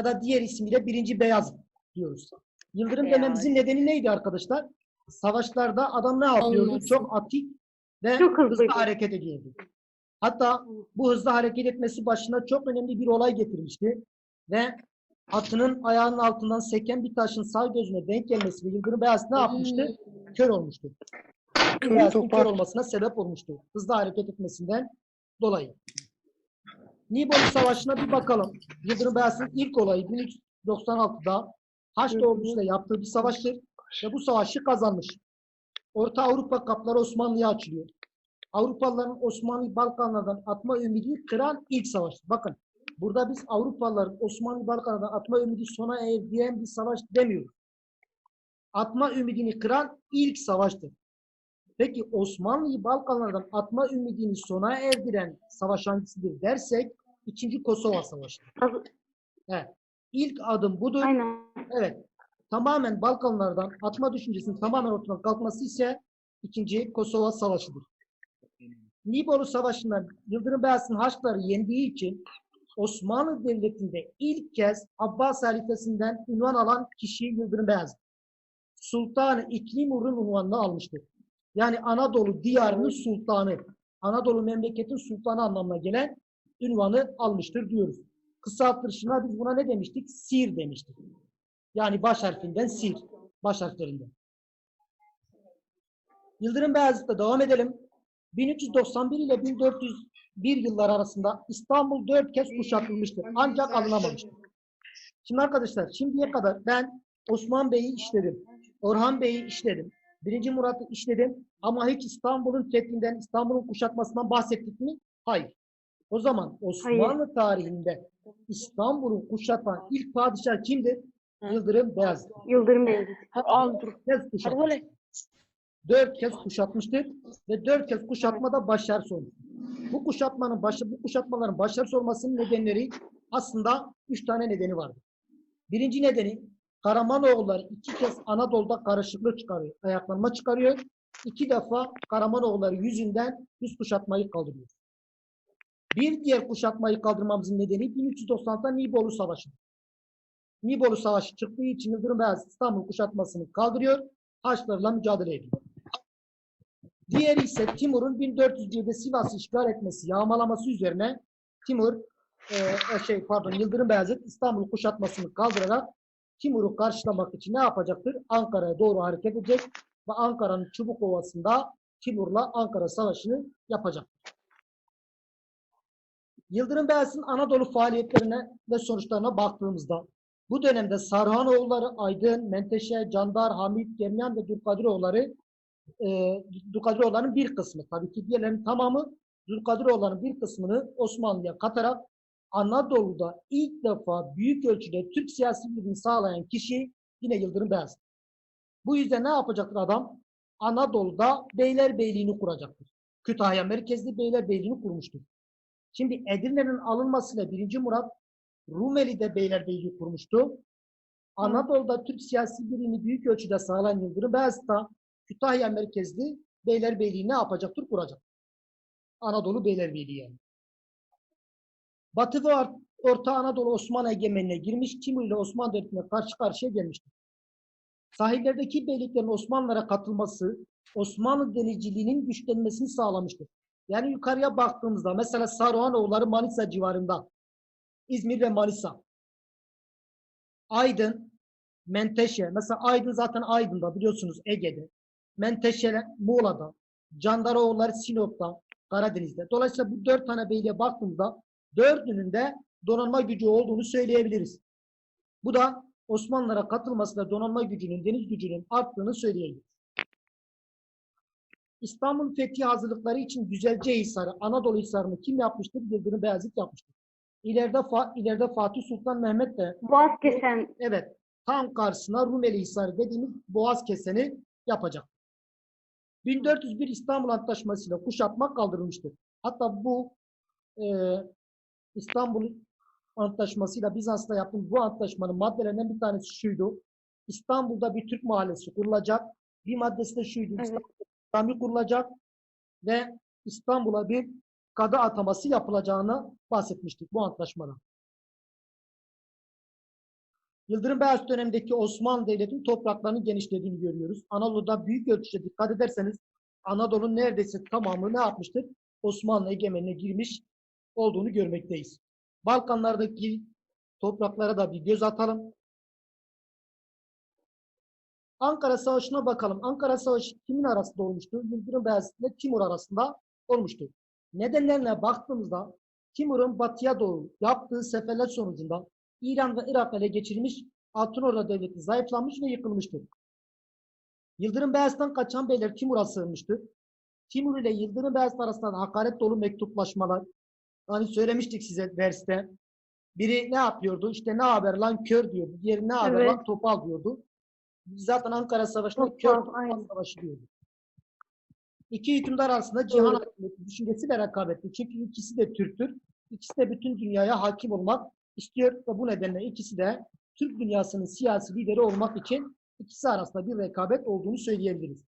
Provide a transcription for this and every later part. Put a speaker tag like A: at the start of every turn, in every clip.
A: Ya da diğer ismiyle 1. Beyazıt diyoruz. Yıldırım
B: Beyaz.
A: dememizin nedeni neydi arkadaşlar? Savaşlarda adam ne yapıyordu?
B: Olması.
A: Çok atik ve
B: Çok
A: hızlı
B: hızlıydı.
A: hareket ediyordu. Hatta bu hızlı hareket etmesi başına çok önemli bir olay getirmişti. Ve atının ayağının altından seken bir taşın sağ gözüne denk gelmesi ve Yıldırım Beyazıt ne yapmıştı? Kör olmuştu. Beyazıt'ın kör olmasına sebep olmuştu. Hızlı hareket etmesinden dolayı. Nibolu Savaşı'na bir bakalım. Yıldırım Beyazıt'ın ilk olayı 1396'da Haçlı ordusuyla yaptığı bir savaştır. Ve bu savaşı kazanmış. Orta Avrupa kapları Osmanlı'ya açılıyor. Avrupalıların Osmanlı Balkanlardan atma ümidini kıran ilk savaştır. Bakın burada biz Avrupalıların Osmanlı Balkanlardan atma ümidi sona erdiren bir savaş demiyoruz. Atma ümidini kıran ilk savaştır. Peki Osmanlı'yı Balkanlardan atma ümidini sona erdiren savaş hangisidir dersek ikinci Kosova Savaşı. Evet. İlk adım budur.
B: Aynen.
A: Evet. Tamamen Balkanlardan atma düşüncesinin tamamen ortadan kalkması ise ikinci Kosova Savaşı'dır. Nibolu Savaşı'nda Yıldırım Beyazıt'ın Haçlıları yendiği için Osmanlı Devleti'nde ilk kez Abbas halifesinden ünvan alan kişi Yıldırım Beyazıt. Sultanı İklimur'un unvanını almıştır. Yani Anadolu diyarının sultanı, Anadolu memleketin sultanı anlamına gelen ünvanı almıştır diyoruz. Kısaltılışına biz buna ne demiştik? Sir demiştik. Yani baş harfinden sir. Baş harflerinden. Yıldırım Beyazıt'ta devam edelim. 1391 ile 1401 yıllar arasında İstanbul dört kez kuşatılmıştır. Ancak alınamamıştır. Şimdi arkadaşlar şimdiye kadar ben Osman Bey'i işledim. Orhan Bey'i işledim. Birinci Murat'ı işledim. Ama hiç İstanbul'un fethinden, İstanbul'un kuşatmasından bahsettik mi? Hayır. O zaman Osmanlı tarihinde İstanbul'u kuşatan ilk padişah kimdir? Yıldırım Beyazıt.
B: Yıldırım Beyazıt.
C: Dur.
A: Kez kuşatmış. Dört kez kuşatmıştır ve dört kez kuşatmada başarısı olmuş. Bu kuşatmanın başı, bu kuşatmaların başarısı olmasının nedenleri aslında üç tane nedeni vardır. Birinci nedeni Karamanoğulları iki kez Anadolu'da karışıklık çıkarıyor, ayaklanma çıkarıyor. İki defa Karamanoğulları yüzünden yüz kuşatmayı kaldırıyor. Bir diğer kuşatmayı kaldırmamızın nedeni 1390'da Nibolu Savaşı. Nibolu Savaşı çıktığı için Yıldırım Beyazıt İstanbul kuşatmasını kaldırıyor. Haçlılarla mücadele ediyor. Diğeri ise Timur'un 1407'de Sivas'ı işgal etmesi, yağmalaması üzerine Timur, e, e, şey pardon Yıldırım Beyazıt İstanbul kuşatmasını kaldırarak Timur'u karşılamak için ne yapacaktır? Ankara'ya doğru hareket edecek ve Ankara'nın Çubuk Ovası'nda Timur'la Ankara Savaşı'nı yapacak. Yıldırım Beyazıt'ın Anadolu faaliyetlerine ve sonuçlarına baktığımızda bu dönemde Sarhanoğulları, Aydın, Menteşe, Candar, Hamit, Germiyan ve Dülkadiroğulları e, Dülkadiroğulları'nın bir kısmı tabii ki diğerlerinin tamamı Dülkadiroğulları'nın bir kısmını Osmanlı'ya katarak Anadolu'da ilk defa büyük ölçüde Türk siyasi birliğini sağlayan kişi yine Yıldırım Beyazıt. Bu yüzden ne yapacaktır adam? Anadolu'da Beylerbeyliğini kuracaktır. Kütahya merkezli Beylerbeyliğini kurmuştur. Şimdi Edirne'nin alınmasıyla 1. Murat Rumeli'de Beylerbeyliği kurmuştu. Anadolu'da Türk siyasi birliğini büyük ölçüde sağlayan Yıldırım Beyazıt da Kütahya merkezli Beylerbeyliği ne yapacaktır? Kuracak. Anadolu Beylerbeyliği yani. Batı ve Or- Orta Anadolu Osmanlı egemenliğine girmiş, Timur ile Osmanlı Devleti'ne karşı karşıya gelmiştir. Sahillerdeki beyliklerin Osmanlılara katılması, Osmanlı denizciliğinin güçlenmesini sağlamıştır. Yani yukarıya baktığımızda mesela Saruhanoğulları Manisa civarında, İzmir ve Manisa, Aydın, Menteşe, mesela Aydın zaten Aydın'da biliyorsunuz Ege'de, Menteşe Muğla'da, Candaroğulları Sinop'ta, Karadeniz'de. Dolayısıyla bu dört tane beyliğe baktığımızda dördünün de donanma gücü olduğunu söyleyebiliriz. Bu da Osmanlılara katılmasıyla donanma gücünün, deniz gücünün arttığını söyleyebiliriz. İstanbul fethi hazırlıkları için Güzelce Hisarı, Anadolu Hisarı'nı kim yapmıştır? Yıldırım Beyazıt yapmıştır. İleride, Fa- ileride Fatih Sultan Mehmet de
B: Boğaz kesen
A: evet tam karşısına Rumeli Hisarı dediğimiz Boğaz keseni yapacak. 1401 İstanbul Antlaşması'yla kuşatma kaldırılmıştır. Hatta bu e, İstanbul Antlaşması'yla Bizans'la yaptığımız bu antlaşmanın maddelerinden bir tanesi şuydu. İstanbul'da bir Türk mahallesi kurulacak. Bir maddesi de şuydu.
B: Evet.
A: İstanbul'da cami kurulacak ve İstanbul'a bir kadı ataması yapılacağını bahsetmiştik bu antlaşmada. Yıldırım Beyazıt dönemindeki Osmanlı Devleti'nin topraklarının genişlediğini görüyoruz. Anadolu'da büyük ölçüde dikkat ederseniz Anadolu'nun neredeyse tamamı ne yapmıştır? Osmanlı egemenliğine girmiş olduğunu görmekteyiz. Balkanlardaki topraklara da bir göz atalım. Ankara Savaşı'na bakalım. Ankara Savaşı kimin arasında olmuştu? Yıldırım Beyazıt ile Timur arasında olmuştu. Nedenlerine baktığımızda Timur'un batıya doğru yaptığı seferler sonucunda İran ve Irak ele geçirilmiş, Altınorda Devleti zayıflamış ve yıkılmıştır. Yıldırım Beyazıt'tan kaçan beyler Timur'a sığınmıştır. Timur ile Yıldırım Beyazıt arasında hakaret dolu mektuplaşmalar. Hani söylemiştik size derste. Biri ne yapıyordu? İşte ne haber lan kör diyordu. Diğeri ne haber
B: Evet.
A: lan topal diyordu. Zaten Ankara Savaşı'nda
B: Topal,
A: kör topal
B: aynen.
A: savaşı diyordu. İki hükümdar arasında cihan hakimiyeti düşüncesi ve rekabeti. Çünkü ikisi de Türktür. İkisi de bütün dünyaya hakim olmak istiyor ve bu nedenle ikisi de Türk dünyasının siyasi lideri olmak için ikisi arasında bir rekabet olduğunu söyleyebiliriz.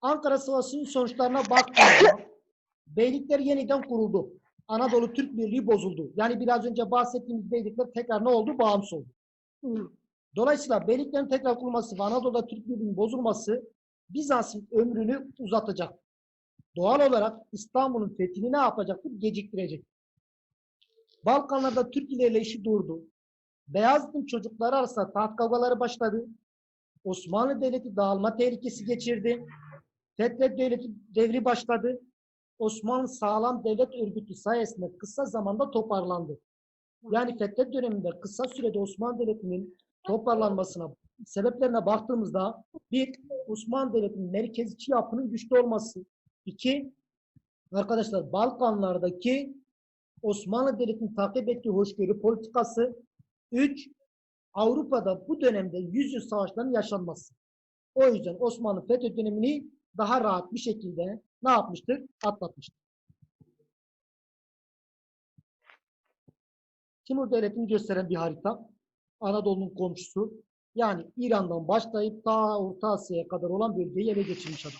A: Ankara Savaşı'nın sonuçlarına baktığımızda beylikler yeniden kuruldu. Anadolu Türk Birliği bozuldu. Yani biraz önce bahsettiğimiz beylikler tekrar ne oldu? Bağımsız oldu. Dolayısıyla beyliklerin tekrar kurulması ve Anadolu'da Türk Birliği'nin bozulması Bizans'ın ömrünü uzatacak. Doğal olarak İstanbul'un fethini ne yapacaktır? Geciktirecek. Balkanlarda Türk ilerleyişi durdu. Beyazıt'ın çocukları arasında taht kavgaları başladı. Osmanlı Devleti dağılma tehlikesi geçirdi. Fetret Devleti devri başladı. Osmanlı sağlam devlet örgütü sayesinde kısa zamanda toparlandı. Yani Fetret döneminde kısa sürede Osmanlı Devleti'nin toparlanmasına, sebeplerine baktığımızda bir, Osmanlı Devleti'nin merkezci yapının güçlü olması. iki arkadaşlar Balkanlardaki Osmanlı Devleti'nin takip ettiği hoşgörü politikası. Üç, Avrupa'da bu dönemde yüzyıl savaşlarının yaşanması. O yüzden Osmanlı FETÖ dönemini daha rahat bir şekilde ne yapmıştır? Atlatmıştır. Timur Devleti'ni gösteren bir harita. Anadolu'nun komşusu. Yani İran'dan başlayıp ta Orta Asya'ya kadar olan bölgeyi ele geçirmiş adam.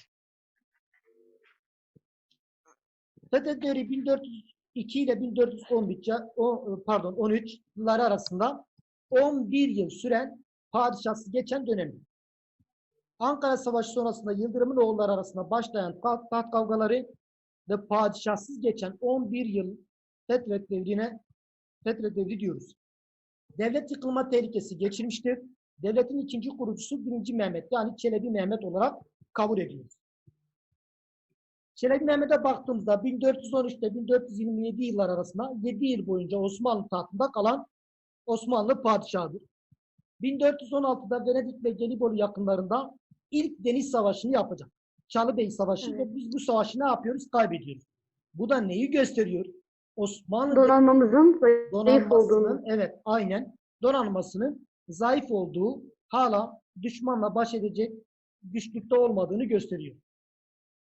A: FETÖ devri 1402 ile 1411 ca- o, pardon 13 yılları arasında 11 yıl süren padişahsız geçen dönem. Ankara Savaşı sonrasında Yıldırım'ın oğulları arasında başlayan taht kavgaları ve padişahsız geçen 11 yıl Fetret devrine Fetret devri diyoruz. Devlet yıkılma tehlikesi geçirmiştir. Devletin ikinci kurucusu 1. Mehmet yani Çelebi Mehmet olarak kabul ediyoruz. Çelebi Mehmet'e baktığımızda 1413 ile 1427 yıllar arasında 7 yıl boyunca Osmanlı tahtında kalan Osmanlı padişahıdır. 1416'da Venedik ve Gelibolu yakınlarında ilk deniz savaşını yapacak. Çalıbey Savaşı
B: Evet.
A: ve biz bu savaşı ne yapıyoruz? Kaybediyoruz. Bu da neyi gösteriyor? Osmanlı
B: Donanmamızın zayıf olduğunu.
A: evet aynen donanmasının zayıf olduğu hala düşmanla baş edecek güçlükte olmadığını gösteriyor.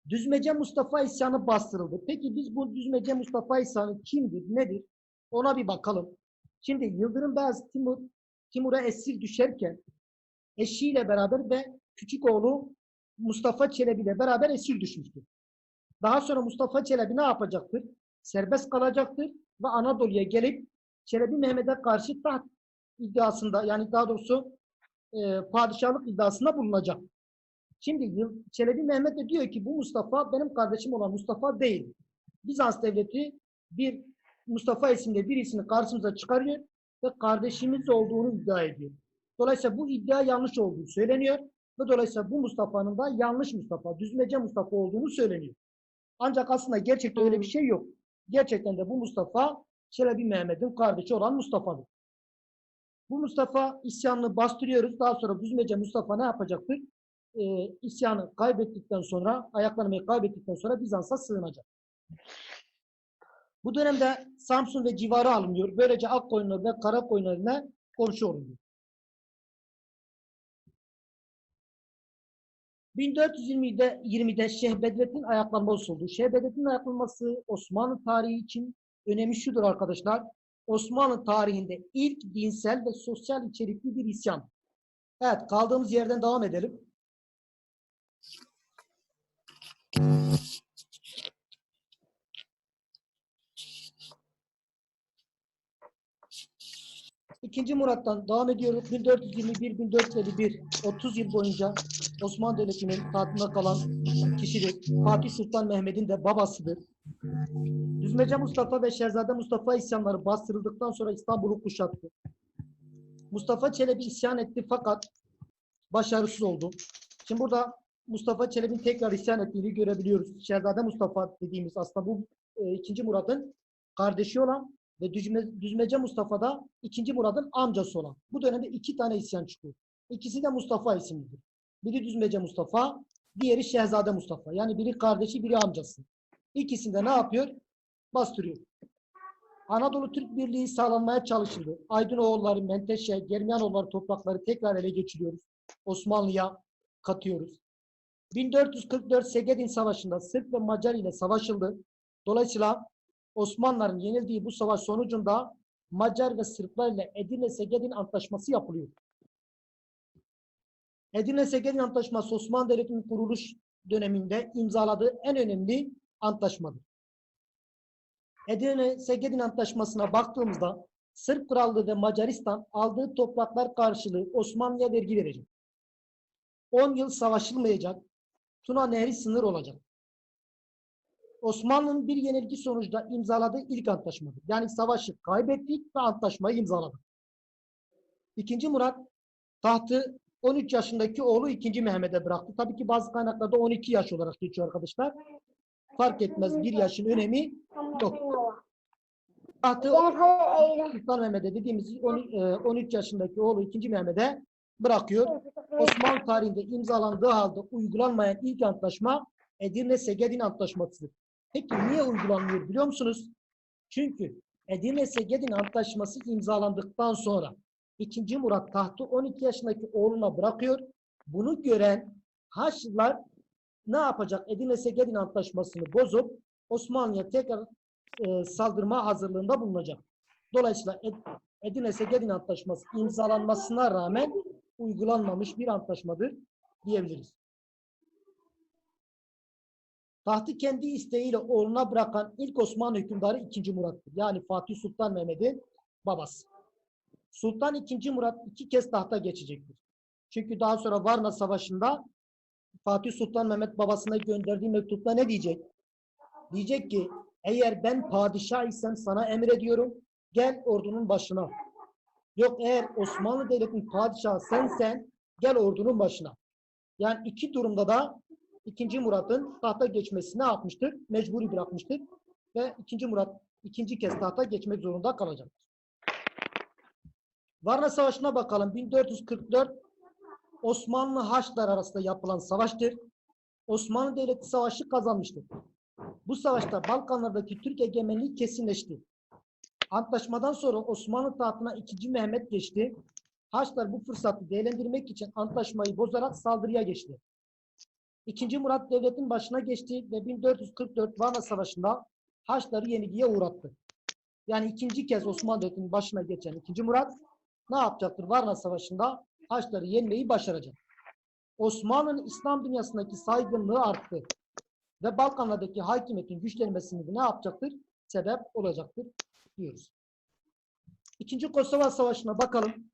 A: Düzmece Mustafa isyanı bastırıldı. Peki biz bu Düzmece Mustafa isyanı kimdir, nedir? Ona bir bakalım. Şimdi Yıldırım Beyazıt Timur Timur'a esir düşerken eşiyle beraber ve küçük oğlu Mustafa Çelebi ile beraber esir düşmüştür. Daha sonra Mustafa Çelebi ne yapacaktır? Serbest kalacaktır ve Anadolu'ya gelip Çelebi Mehmet'e karşı taht iddiasında yani daha doğrusu e, padişahlık iddiasında bulunacak. Şimdi Çelebi Mehmet de diyor ki bu Mustafa benim kardeşim olan Mustafa değil. Bizans devleti bir Mustafa isimli birisini karşımıza çıkarıyor ve kardeşimiz olduğunu iddia ediyor. Dolayısıyla bu iddia yanlış olduğu söyleniyor ve dolayısıyla bu Mustafa'nın da yanlış Mustafa, düzmece Mustafa olduğunu söyleniyor. Ancak aslında gerçekten öyle bir şey yok. Gerçekten de bu Mustafa Çelebi Mehmet'in kardeşi olan Mustafa'dır. Bu Mustafa isyanını bastırıyoruz. Daha sonra Düzmece Mustafa ne yapacaktır? Ee, isyanı kaybettikten sonra, ayaklanmayı kaybettikten sonra Bizans'a sığınacak. Bu dönemde Samsun ve civarı alınıyor. Böylece Akkoyunlu ve Karakoyunlu'na komşu oluyor. 1420'de 20'de Şeyh Bedrettin ayaklanması oldu. Şeyh Bedrettin ayaklanması Osmanlı tarihi için önemi şudur arkadaşlar. Osmanlı tarihinde ilk dinsel ve sosyal içerikli bir isyan. Evet kaldığımız yerden devam edelim. İkinci Murat'tan devam ediyoruz. 1421-1451 30 yıl boyunca Osmanlı Devleti'nin tahtında kalan kişidir. Fatih Sultan Mehmet'in de babasıdır. Düzmece Mustafa ve Şehzade Mustafa isyanları bastırıldıktan sonra İstanbul'u kuşattı. Mustafa Çelebi isyan etti fakat başarısız oldu. Şimdi burada Mustafa Çelebi'nin tekrar isyan ettiğini görebiliyoruz. Şehzade Mustafa dediğimiz aslında bu e, ikinci Murat'ın kardeşi olan ve Düzme, Düzmece Mustafa da ikinci Murat'ın amcası olan. Bu dönemde iki tane isyan çıkıyor. İkisi de Mustafa isimlidir. Biri Düzmece Mustafa, diğeri Şehzade Mustafa. Yani biri kardeşi, biri amcası. İkisinde ne yapıyor? Bastırıyor. Anadolu Türk Birliği sağlanmaya çalışıldı. Aydınoğulları, Menteşe, Germiyanoğulları toprakları tekrar ele geçiriyoruz. Osmanlı'ya katıyoruz. 1444 Segedin Savaşı'nda Sırp ve Macar ile savaşıldı. Dolayısıyla Osmanlıların yenildiği bu savaş sonucunda Macar ve Sırplar ile Edirne-Segedin Antlaşması yapılıyor. Edirne-Segedin Antlaşması Osmanlı Devleti'nin kuruluş döneminde imzaladığı en önemli antlaşmadır. Edirne-Segedin Antlaşması'na baktığımızda Sırp Krallığı ve Macaristan aldığı topraklar karşılığı Osmanlı'ya vergi verecek. 10 yıl savaşılmayacak. Tuna Nehri sınır olacak. Osmanlı'nın bir yenilgi sonucunda imzaladığı ilk antlaşmadır. Yani savaşı kaybettik ve antlaşmayı imzaladık. İkinci Murat tahtı 13 yaşındaki oğlu 2. Mehmet'e bıraktı. Tabii ki bazı kaynaklarda 12 yaş olarak geçiyor arkadaşlar. Fark etmez bir yaşın önemi yok. Tahtı Sultan Mehmet'e dediğimiz 13 yaşındaki oğlu 2. Mehmet'e bırakıyor. Osmanlı tarihinde imzalandığı halde uygulanmayan ilk antlaşma Edirne-Segedin Antlaşması'dır. Peki niye uygulanmıyor biliyor musunuz? Çünkü Edirne-Segedin Antlaşması imzalandıktan sonra 2. Murat tahtı 12 yaşındaki oğluna bırakıyor. Bunu gören Haçlılar ne yapacak? Edirne-Segedin Antlaşması'nı bozup Osmanlı'ya tekrar e, saldırma hazırlığında bulunacak. Dolayısıyla Ed- Edirne-Segedin Antlaşması imzalanmasına rağmen uygulanmamış bir antlaşmadır diyebiliriz. Tahtı kendi isteğiyle oğluna bırakan ilk Osmanlı hükümdarı 2. Murat'tır. Yani Fatih Sultan Mehmet'in babası. Sultan II. Murat iki kez tahta geçecektir. Çünkü daha sonra Varna Savaşı'nda Fatih Sultan Mehmet babasına gönderdiği mektupta ne diyecek? Diyecek ki eğer ben padişah isem sana emrediyorum gel ordunun başına. Yok eğer Osmanlı Devleti'nin padişahı sensen gel ordunun başına. Yani iki durumda da 2. Murat'ın tahta geçmesi ne yapmıştır? Mecburi bırakmıştır. Ve 2. Murat ikinci kez tahta geçmek zorunda kalacaktır. Varna Savaşı'na bakalım. 1444 Osmanlı Haçlılar arasında yapılan savaştır. Osmanlı Devleti savaşı kazanmıştır. Bu savaşta Balkanlardaki Türk egemenliği kesinleşti. Antlaşmadan sonra Osmanlı tahtına 2. Mehmet geçti. Haçlılar bu fırsatı değerlendirmek için antlaşmayı bozarak saldırıya geçti. İkinci Murat devletin başına geçti ve 1444 Varna Savaşı'nda Haçlıları yenilgiye uğrattı. Yani ikinci kez Osmanlı Devleti'nin başına geçen ikinci Murat ne yapacaktır? Varna Savaşı'nda Haçlıları yenmeyi başaracak. Osmanlı'nın İslam dünyasındaki saygınlığı arttı. Ve Balkanlardaki hakimiyetin güçlenmesini ne yapacaktır? Sebep olacaktır diyoruz. İkinci Kosova Savaşı'na bakalım.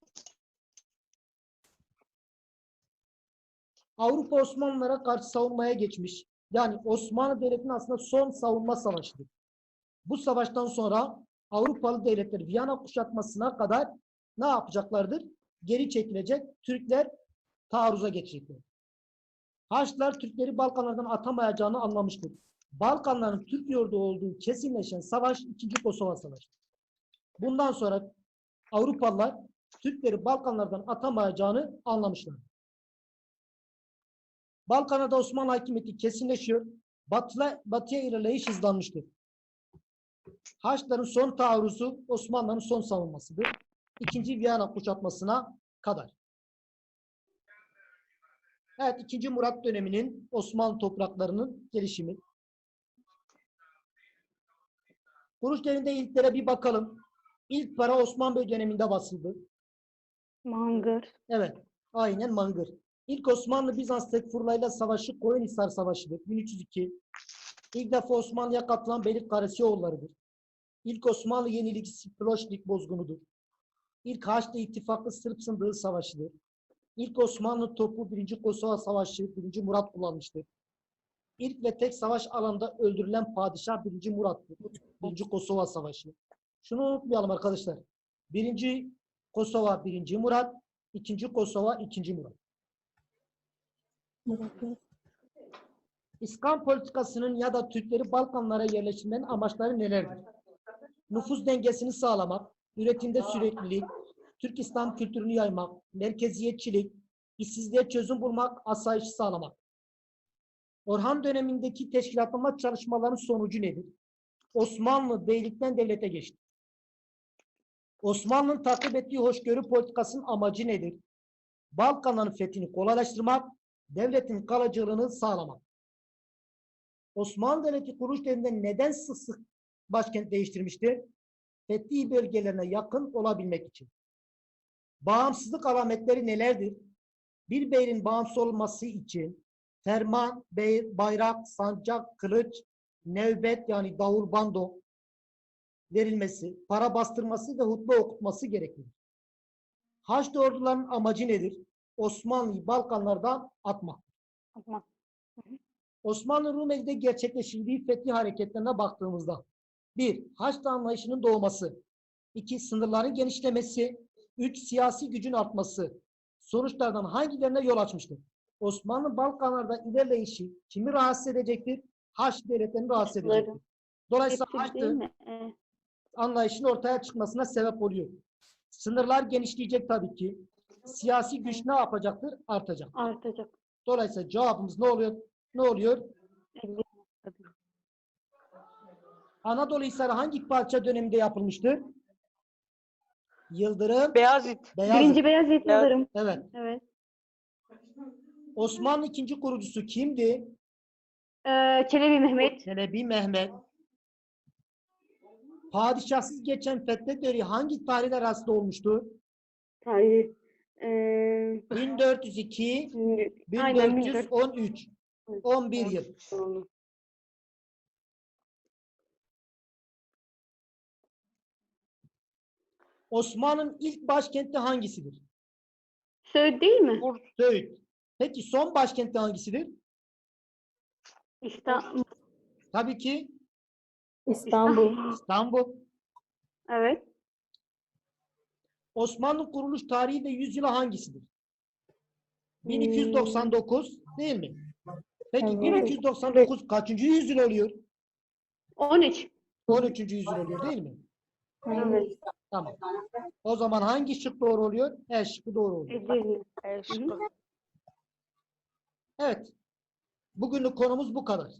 A: Avrupa Osmanlılara karşı savunmaya geçmiş. Yani Osmanlı Devleti'nin aslında son savunma savaşıdır. Bu savaştan sonra Avrupalı devletler Viyana kuşatmasına kadar ne yapacaklardır? Geri çekilecek. Türkler taarruza geçecekler. Haçlılar Türkleri Balkanlardan atamayacağını anlamıştır. Balkanların Türk yurdu olduğu kesinleşen savaş 2. Kosova Savaşı. Bundan sonra Avrupalılar Türkleri Balkanlardan atamayacağını anlamışlar. Balkanlarda Osmanlı hakimiyeti kesinleşiyor. Batıla, batıya ilerleyiş hızlanmıştır. Haçlıların son taarruzu Osmanlıların son savunmasıdır. İkinci Viyana kuşatmasına kadar. Evet, ikinci Murat döneminin Osmanlı topraklarının gelişimi. Kuruş devrinde ilklere bir bakalım. İlk para Osmanlı Bey döneminde basıldı.
B: Mangır.
A: Evet, aynen Mangır. İlk Osmanlı Bizans Tekfurlarıyla savaşı Koyunhisar Savaşı'dır. 1302. İlk defa Osmanlı'ya katılan Beylik Karesioğulları'dır. İlk Osmanlı yenilgisi Ploşnik bozgunudur. İlk Haçlı İttifakı Sırp Sındığı Savaşı'dır. İlk Osmanlı topu 1. Kosova Savaşı 1. Murat kullanmıştır. İlk ve tek savaş alanında öldürülen padişah 1. Murat'tır. 1. Kosova Savaşı. Şunu unutmayalım arkadaşlar. 1. Kosova 1. Murat, 2. Kosova 2. Murat. İskan politikasının ya da Türkleri Balkanlara yerleştirmenin amaçları nelerdir? Nüfus dengesini sağlamak, üretimde süreklilik, Türk İslam kültürünü yaymak, merkeziyetçilik, işsizliğe çözüm bulmak, asayişi sağlamak. Orhan dönemindeki teşkilatlanma çalışmalarının sonucu nedir? Osmanlı beylikten devlete geçti. Osmanlı'nın takip ettiği hoşgörü politikasının amacı nedir? Balkanların fethini kolaylaştırmak, devletin kalıcılığını sağlamak. Osmanlı Devleti kuruluş döneminde neden sık sık başkent değiştirmiştir? Fethi bölgelerine yakın olabilmek için. Bağımsızlık alametleri nelerdir? Bir beyrin bağımsız olması için ferman, bayrak, sancak, kılıç, nevbet yani davul, bando verilmesi, para bastırması ve hutbe okutması gerekir. Haçlı orduların amacı nedir? Osmanlı'yı Balkanlardan atmak.
B: Atma.
A: Osmanlı Rumeli'de gerçekleştirdiği fethi hareketlerine baktığımızda bir, Haçlı anlayışının doğması, iki, sınırların genişlemesi, üç, siyasi gücün artması sonuçlardan hangilerine yol açmıştır? Osmanlı Balkanlarda ilerleyişi kimi rahatsız edecektir? Haçlı devletlerini rahatsız edecektir. Dolayısıyla Haçlı
B: mi? Ee,
A: anlayışın ortaya çıkmasına sebep oluyor. Sınırlar genişleyecek tabii ki. Siyasi güç ne yapacaktır? Artacak.
B: artacak.
A: Dolayısıyla cevabımız ne oluyor? Ne oluyor? Anadolu Hisarı hangi padişah döneminde yapılmıştır? Yıldırım
C: Beyazıt.
A: Beyazıt.
B: Birinci Beyazıt
C: Ya-
B: Yıldırım.
A: Evet.
B: Evet.
A: Osmanlı ikinci kurucusu kimdi?
B: Ee, Çelebi Mehmet.
A: Çelebi Mehmet. Padişahsız geçen fethet dönemi hangi tarihler arasında olmuştur?
B: Tarihi. Ee,
A: 1402
B: şimdi- aynen 1400.
A: 1413 11 yıl. Osmanlı'nın ilk başkenti hangisidir?
B: Söğüt değil mi?
A: Söğüt. Peki son başkenti hangisidir?
B: İstanbul.
A: Tabii ki
B: İstanbul.
A: İstanbul.
B: Evet.
A: Osmanlı kuruluş tarihi ve yüzyılı hangisidir? 1299 değil mi? Peki
B: Evet.
A: 1299 kaçıncı yüzyıl oluyor?
B: 13.
A: 13. yüzyıl oluyor değil mi?
B: Evet.
A: Tamam. O zaman hangi şık doğru oluyor? E şıkkı doğru oluyor.
B: Edirne.
C: Eşkı.
A: Evet. Bugünlük konumuz bu kadar.